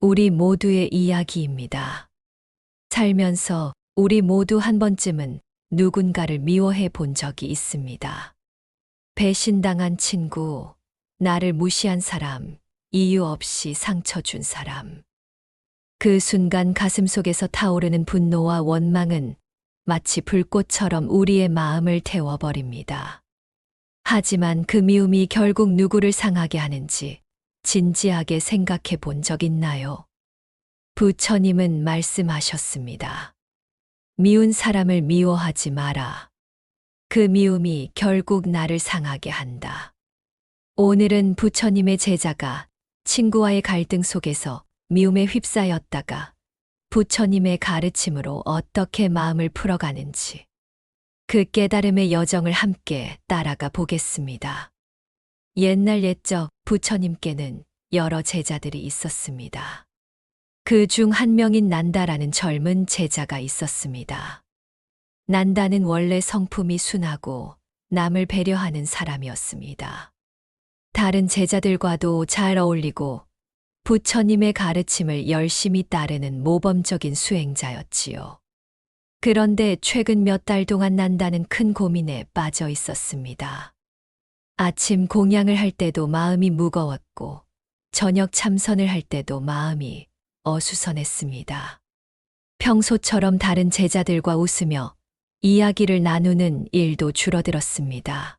우리 모두의 이야기입니다. 살면서 우리 모두 한 번쯤은 누군가를 미워해 본 적이 있습니다. 배신당한 친구, 나를 무시한 사람, 이유 없이 상처 준 사람. 그 순간 가슴 속에서 타오르는 분노와 원망은 마치 불꽃처럼 우리의 마음을 태워버립니다. 하지만 그 미움이 결국 누구를 상하게 하는지 진지하게 생각해 본 적 있나요? 부처님은 말씀하셨습니다. 미운 사람을 미워하지 마라. 그 미움이 결국 나를 상하게 한다. 오늘은 부처님의 제자가 친구와의 갈등 속에서 미움에 휩싸였다가 부처님의 가르침으로 어떻게 마음을 풀어가는지 그 깨달음의 여정을 함께 따라가 보겠습니다. 옛날 옛적 부처님께는 여러 제자들이 있었습니다. 그 중 한 명인 난다라는 젊은 제자가 있었습니다. 난다는 원래 성품이 순하고 남을 배려하는 사람이었습니다. 다른 제자들과도 잘 어울리고 부처님의 가르침을 열심히 따르는 모범적인 수행자였지요. 그런데 최근 몇 달 동안 난다는 큰 고민에 빠져 있었습니다. 아침 공양을 할 때도 마음이 무거웠고, 저녁 참선을 할 때도 마음이 어수선했습니다. 평소처럼 다른 제자들과 웃으며 이야기를 나누는 일도 줄어들었습니다.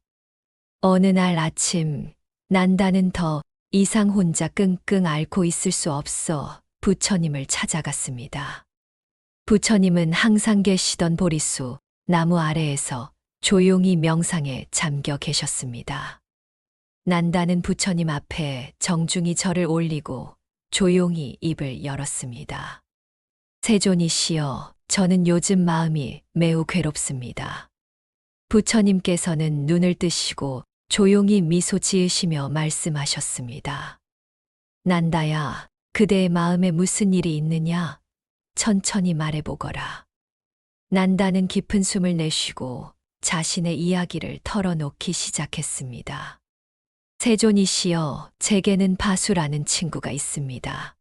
어느 날 아침, 난다는 더 이상 혼자 끙끙 앓고 있을 수 없어 부처님을 찾아갔습니다. 부처님은 항상 계시던 보리수 나무 아래에서 조용히 명상에 잠겨 계셨습니다. 난다는 부처님 앞에 정중히 절을 올리고 조용히 입을 열었습니다. 세존이시여, 저는 요즘 마음이 매우 괴롭습니다. 부처님께서는 눈을 뜨시고 조용히 미소 지으시며 말씀하셨습니다. 난다야, 그대의 마음에 무슨 일이 있느냐? 천천히 말해보거라. 난다는 깊은 숨을 내쉬고 자신의 이야기를 털어놓기 시작했습니다. 세존이시여, 제게는 바수라는 친구가 있습니다.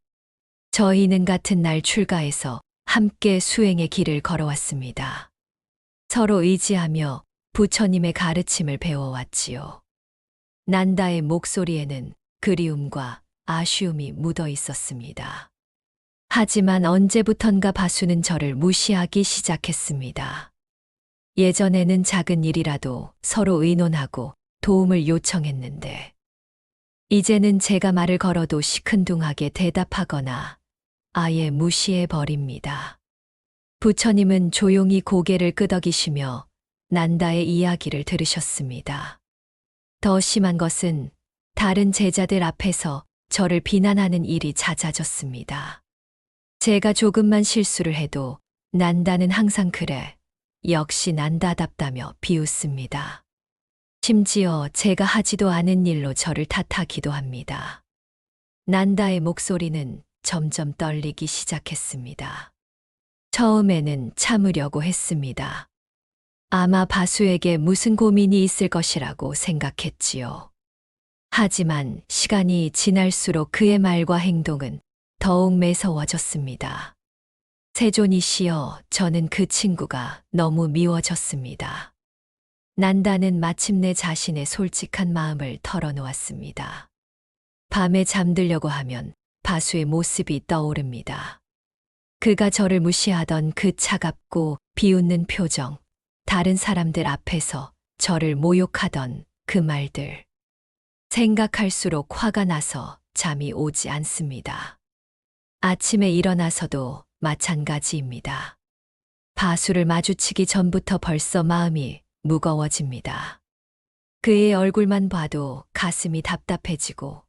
저희는 같은 날 출가해서 함께 수행의 길을 걸어왔습니다. 서로 의지하며 부처님의 가르침을 배워왔지요. 난다의 목소리에는 그리움과 아쉬움이 묻어 있었습니다. 하지만 언제부턴가 바수는 저를 무시하기 시작했습니다. 예전에는 작은 일이라도 서로 의논하고 도움을 요청했는데, 이제는 제가 말을 걸어도 시큰둥하게 대답하거나 아예 무시해 버립니다. 부처님은 조용히 고개를 끄덕이시며 난다의 이야기를 들으셨습니다. 더 심한 것은 다른 제자들 앞에서 저를 비난하는 일이 잦아졌습니다. 제가 조금만 실수를 해도 난다는 항상 그래. 역시 난다답다며 비웃습니다. 심지어 제가 하지도 않은 일로 저를 탓하기도 합니다. 난다의 목소리는 점점 떨리기 시작했습니다. 처음에는 참으려고 했습니다. 아마 바수에게 무슨 고민이 있을 것이라고 생각했지요. 하지만 시간이 지날수록 그의 말과 행동은 더욱 매서워졌습니다. 세존이시여, 저는 그 친구가 너무 미워졌습니다. 난다는 마침내 자신의 솔직한 마음을 털어놓았습니다. 밤에 잠들려고 하면 바수의 모습이 떠오릅니다. 그가 저를 무시하던 그 차갑고 비웃는 표정, 다른 사람들 앞에서 저를 모욕하던 그 말들. 생각할수록 화가 나서 잠이 오지 않습니다. 아침에 일어나서도 마찬가지입니다. 바수를 마주치기 전부터 벌써 마음이 무거워집니다. 그의 얼굴만 봐도 가슴이 답답해지고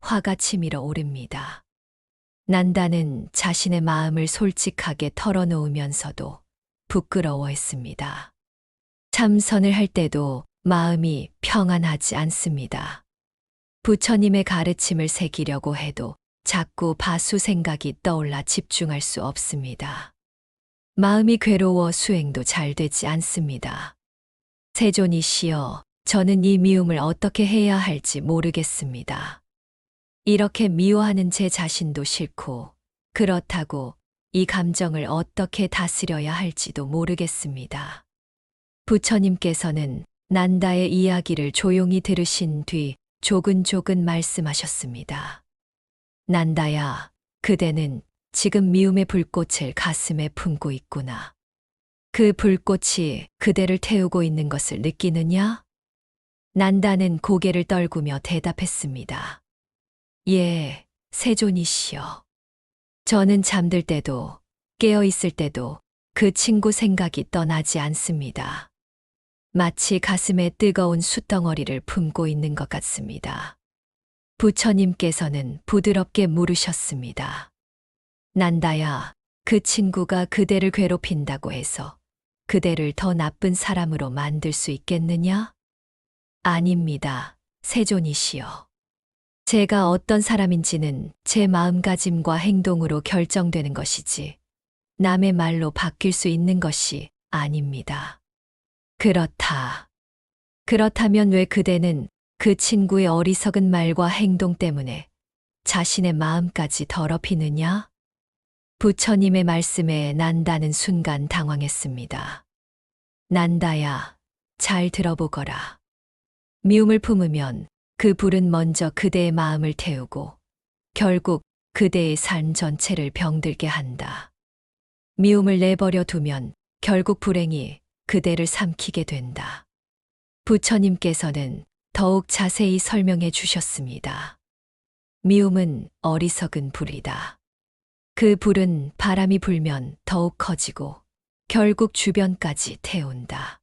화가 치밀어 오릅니다. 난다는 자신의 마음을 솔직하게 털어놓으면서도 부끄러워했습니다. 참선을 할 때도 마음이 평안하지 않습니다. 부처님의 가르침을 새기려고 해도 자꾸 바수 생각이 떠올라 집중할 수 없습니다. 마음이 괴로워 수행도 잘 되지 않습니다. 세존이시여, 저는 이 미움을 어떻게 해야 할지 모르겠습니다. 이렇게 미워하는 제 자신도 싫고, 그렇다고 이 감정을 어떻게 다스려야 할지도 모르겠습니다. 부처님께서는 난다의 이야기를 조용히 들으신 뒤 조근조근 말씀하셨습니다. 난다야, 그대는 지금 미움의 불꽃을 가슴에 품고 있구나. 그 불꽃이 그대를 태우고 있는 것을 느끼느냐? 난다는 고개를 떨구며 대답했습니다. 예, 세존이시여. 저는 잠들 때도, 깨어 있을 때도 그 친구 생각이 떠나지 않습니다. 마치 가슴에 뜨거운 숯덩어리를 품고 있는 것 같습니다. 부처님께서는 부드럽게 물으셨습니다. 난다야, 그 친구가 그대를 괴롭힌다고 해서 그대를 더 나쁜 사람으로 만들 수 있겠느냐? 아닙니다. 세존이시여. 제가 어떤 사람인지는 제 마음가짐과 행동으로 결정되는 것이지, 남의 말로 바뀔 수 있는 것이 아닙니다. 그렇다. 그렇다면 왜 그대는 그 친구의 어리석은 말과 행동 때문에 자신의 마음까지 더럽히느냐? 부처님의 말씀에 난다는 순간 당황했습니다. 난다야, 잘 들어보거라. 미움을 품으면 그 불은 먼저 그대의 마음을 태우고 결국 그대의 삶 전체를 병들게 한다. 미움을 내버려 두면 결국 불행이 그대를 삼키게 된다. 부처님께서는 더욱 자세히 설명해 주셨습니다. 미움은 어리석은 불이다. 그 불은 바람이 불면 더욱 커지고 결국 주변까지 태운다.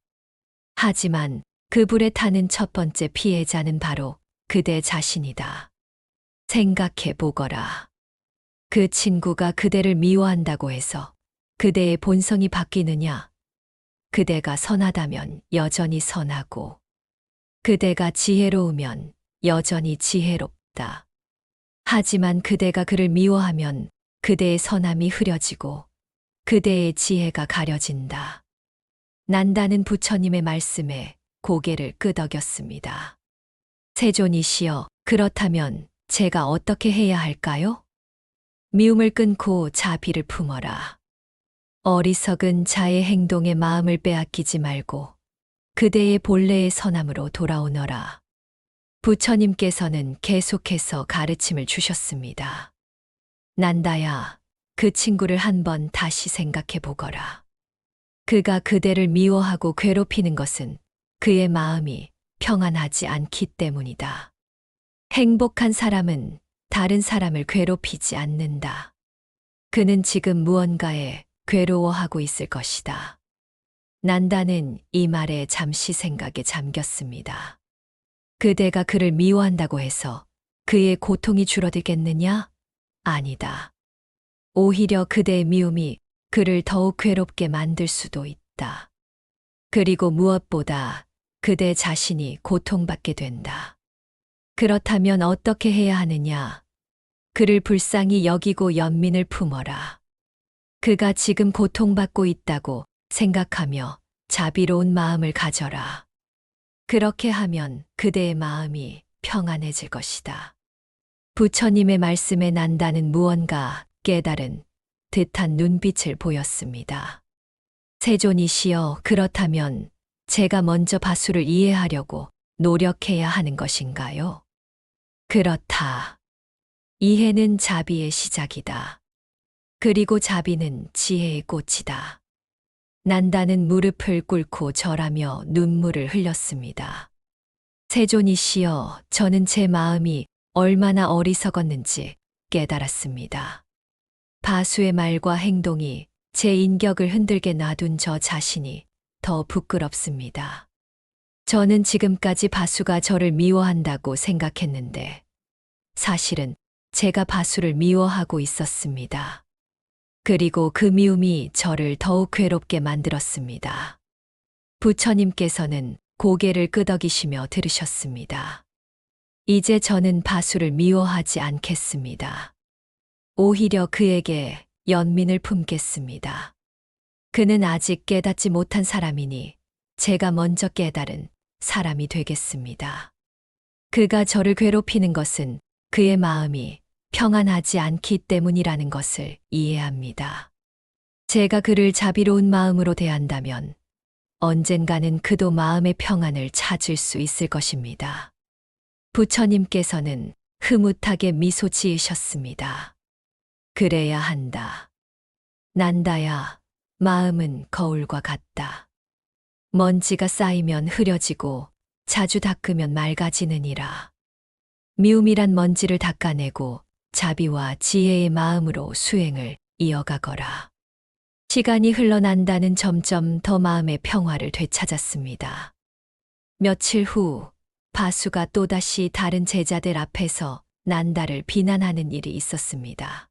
하지만 그 불에 타는 첫 번째 피해자는 바로 그대 자신이다. 생각해 보거라. 그 친구가 그대를 미워한다고 해서 그대의 본성이 바뀌느냐? 그대가 선하다면 여전히 선하고, 그대가 지혜로우면 여전히 지혜롭다. 하지만 그대가 그를 미워하면 그대의 선함이 흐려지고 그대의 지혜가 가려진다. 난다는 부처님의 말씀에 고개를 끄덕였습니다. 세존이시여, 그렇다면 제가 어떻게 해야 할까요? 미움을 끊고 자비를 품어라. 어리석은 자의 행동에 마음을 빼앗기지 말고 그대의 본래의 선함으로 돌아오너라. 부처님께서는 계속해서 가르침을 주셨습니다. 난다야, 그 친구를 한번 다시 생각해 보거라. 그가 그대를 미워하고 괴롭히는 것은 그의 마음이 평안하지 않기 때문이다. 행복한 사람은 다른 사람을 괴롭히지 않는다. 그는 지금 무언가에 괴로워하고 있을 것이다. 난다는 이 말에 잠시 생각에 잠겼습니다. 그대가 그를 미워한다고 해서 그의 고통이 줄어들겠느냐? 아니다. 오히려 그대의 미움이 그를 더욱 괴롭게 만들 수도 있다. 그리고 무엇보다 그대 자신이 고통받게 된다. 그렇다면 어떻게 해야 하느냐? 그를 불쌍히 여기고 연민을 품어라. 그가 지금 고통받고 있다고 생각하며 자비로운 마음을 가져라. 그렇게 하면 그대의 마음이 평안해질 것이다. 부처님의 말씀에 난다는 무언가 깨달은 듯한 눈빛을 보였습니다. 세존이시여, 그렇다면 제가 먼저 바수를 이해하려고 노력해야 하는 것인가요? 그렇다. 이해는 자비의 시작이다. 그리고 자비는 지혜의 꽃이다. 난다는 무릎을 꿇고 절하며 눈물을 흘렸습니다. 세존이시여, 저는 제 마음이 얼마나 어리석었는지 깨달았습니다. 바수의 말과 행동이 제 인격을 흔들게 놔둔 저 자신이 더 부끄럽습니다. 저는 지금까지 바수가 저를 미워한다고 생각했는데, 사실은 제가 바수를 미워하고 있었습니다. 그리고 그 미움이 저를 더욱 괴롭게 만들었습니다. 부처님께서는 고개를 끄덕이시며 들으셨습니다. 이제 저는 바수를 미워하지 않겠습니다. 오히려 그에게 연민을 품겠습니다. 그는 아직 깨닫지 못한 사람이니 제가 먼저 깨달은 사람이 되겠습니다. 그가 저를 괴롭히는 것은 그의 마음이 평안하지 않기 때문이라는 것을 이해합니다. 제가 그를 자비로운 마음으로 대한다면 언젠가는 그도 마음의 평안을 찾을 수 있을 것입니다. 부처님께서는 흐뭇하게 미소 지으셨습니다. 그래야 한다. 난다야, 마음은 거울과 같다. 먼지가 쌓이면 흐려지고 자주 닦으면 맑아지느니라. 미움이란 먼지를 닦아내고 자비와 지혜의 마음으로 수행을 이어가거라. 시간이 흘러난다는 점점 더 마음의 평화를 되찾았습니다. 며칠 후 바수가 또다시 다른 제자들 앞에서 난다를 비난하는 일이 있었습니다.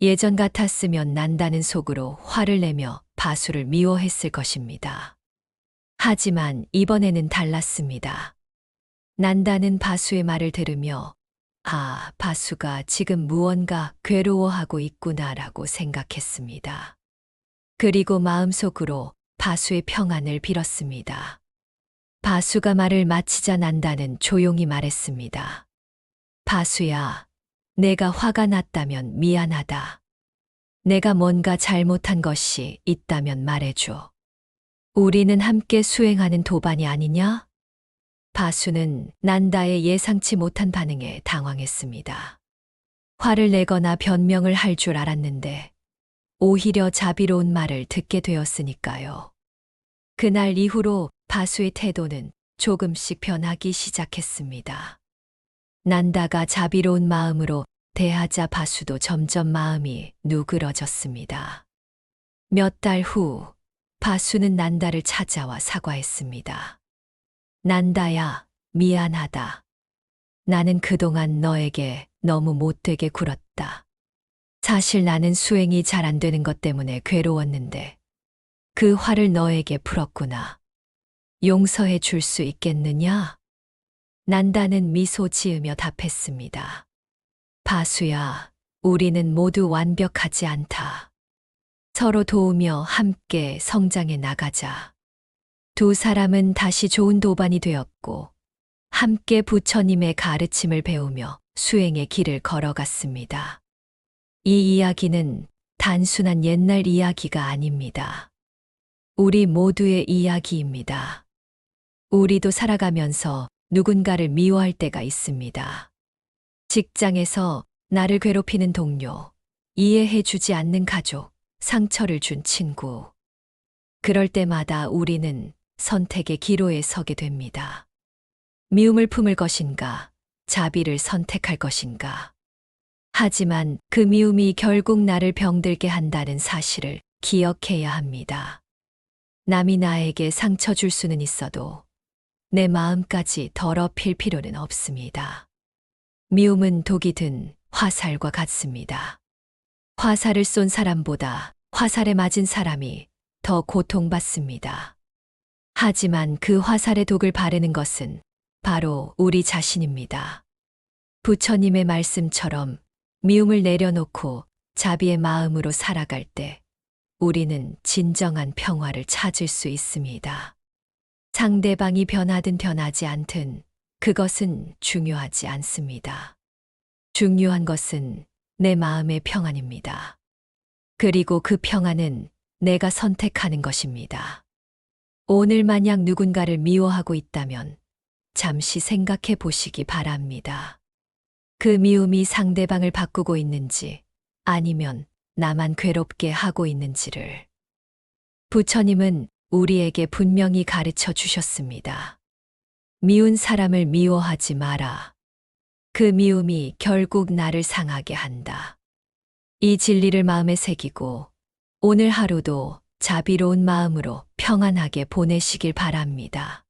예전 같았으면 난다는 속으로 화를 내며 바수를 미워했을 것입니다. 하지만 이번에는 달랐습니다. 난다는 바수의 말을 들으며 아, 바수가 지금 무언가 괴로워하고 있구나라고 생각했습니다. 그리고 마음속으로 바수의 평안을 빌었습니다. 바수가 말을 마치자 난다는 조용히 말했습니다. 바수야, 내가 화가 났다면 미안하다. 내가 뭔가 잘못한 것이 있다면 말해줘. 우리는 함께 수행하는 도반이 아니냐? 바수는 난다의 예상치 못한 반응에 당황했습니다. 화를 내거나 변명을 할 줄 알았는데 오히려 자비로운 말을 듣게 되었으니까요. 그날 이후로 바수의 태도는 조금씩 변하기 시작했습니다. 난다가 자비로운 마음으로 대하자 바수도 점점 마음이 누그러졌습니다. 몇 달 후, 바수는 난다를 찾아와 사과했습니다. 난다야, 미안하다. 나는 그동안 너에게 너무 못되게 굴었다. 사실 나는 수행이 잘 안 되는 것 때문에 괴로웠는데 그 화를 너에게 풀었구나. 용서해 줄 수 있겠느냐? 난다는 미소 지으며 답했습니다. 바수야, 우리는 모두 완벽하지 않다. 서로 도우며 함께 성장해 나가자. 두 사람은 다시 좋은 도반이 되었고, 함께 부처님의 가르침을 배우며 수행의 길을 걸어갔습니다. 이 이야기는 단순한 옛날 이야기가 아닙니다. 우리 모두의 이야기입니다. 우리도 살아가면서 누군가를 미워할 때가 있습니다. 직장에서 나를 괴롭히는 동료, 이해해주지 않는 가족, 상처를 준 친구. 그럴 때마다 우리는 선택의 기로에 서게 됩니다. 미움을 품을 것인가, 자비를 선택할 것인가. 하지만 그 미움이 결국 나를 병들게 한다는 사실을 기억해야 합니다. 남이 나에게 상처 줄 수는 있어도 내 마음까지 더럽힐 필요는 없습니다. 미움은 독이 든 화살과 같습니다. 화살을 쏜 사람보다 화살에 맞은 사람이 더 고통받습니다. 하지만 그 화살의 독을 바르는 것은 바로 우리 자신입니다. 부처님의 말씀처럼 미움을 내려놓고 자비의 마음으로 살아갈 때 우리는 진정한 평화를 찾을 수 있습니다. 상대방이 변하든 변하지 않든 그것은 중요하지 않습니다. 중요한 것은 내 마음의 평안입니다. 그리고 그 평안은 내가 선택하는 것입니다. 오늘 만약 누군가를 미워하고 있다면 잠시 생각해 보시기 바랍니다. 그 미움이 상대방을 바꾸고 있는지 아니면 나만 괴롭게 하고 있는지를. 부처님은 우리에게 분명히 가르쳐 주셨습니다. 미운 사람을 미워하지 마라. 그 미움이 결국 나를 상하게 한다. 이 진리를 마음에 새기고 오늘 하루도 자비로운 마음으로 평안하게 보내시길 바랍니다.